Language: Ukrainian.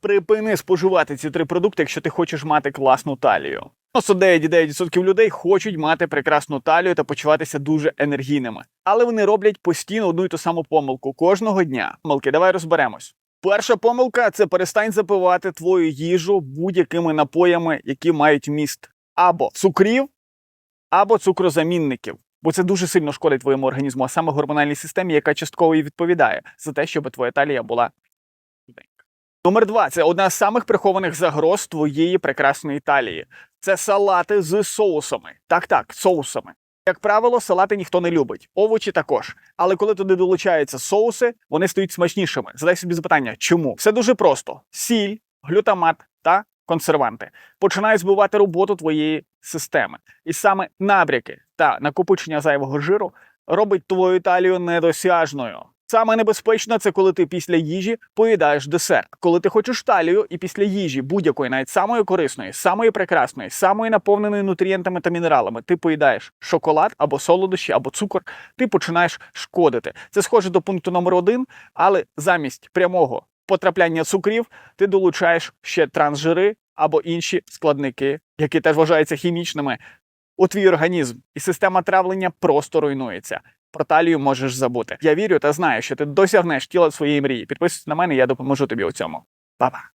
Припини споживати ці три продукти, якщо ти хочеш мати класну талію. 99,9% людей хочуть мати прекрасну талію та почуватися дуже енергійними, але вони роблять постійно одну і ту саму помилку кожного дня. Помилки, давай розберемось. Перша помилка це перестань запивати твою їжу будь-якими напоями, які мають міст або цукрів, або цукрозамінників. Бо це дуже сильно шкодить твоєму організму, а саме гормональній системі, яка частково і відповідає за те, щоб твоя талія була. Номер два це одна з самих прихованих загроз твоєї прекрасної талії. Це салати з соусами. Так, так, соусами. Як правило, салати ніхто не любить, овочі також. Але коли туди долучаються соуси, вони стають смачнішими. Задай собі запитання, чому? Все дуже просто: сіль, глютамат та консерванти починають збивати роботу твоєї системи. І саме набряки та накопичення зайвого жиру робить твою талію недосяжною. Саме небезпечно це коли ти після їжі поїдаєш десерт. Коли ти хочеш талію і після їжі будь-якої, навіть самої корисної, самої прекрасної, самої наповненої нутрієнтами та мінералами, ти поїдаєш шоколад або солодощі, або цукор, ти починаєш шкодити. Це схоже до пункту номер один, але замість прямого потрапляння цукрів ти долучаєш ще трансжири або інші складники, які теж вважаються хімічними у твій організм, і система травлення просто руйнується. Про талію можеш забути. Я вірю та знаю, що ти досягнеш тіла своєї мрії. Підписуйся на мене, я допоможу тобі у цьому. Па-па!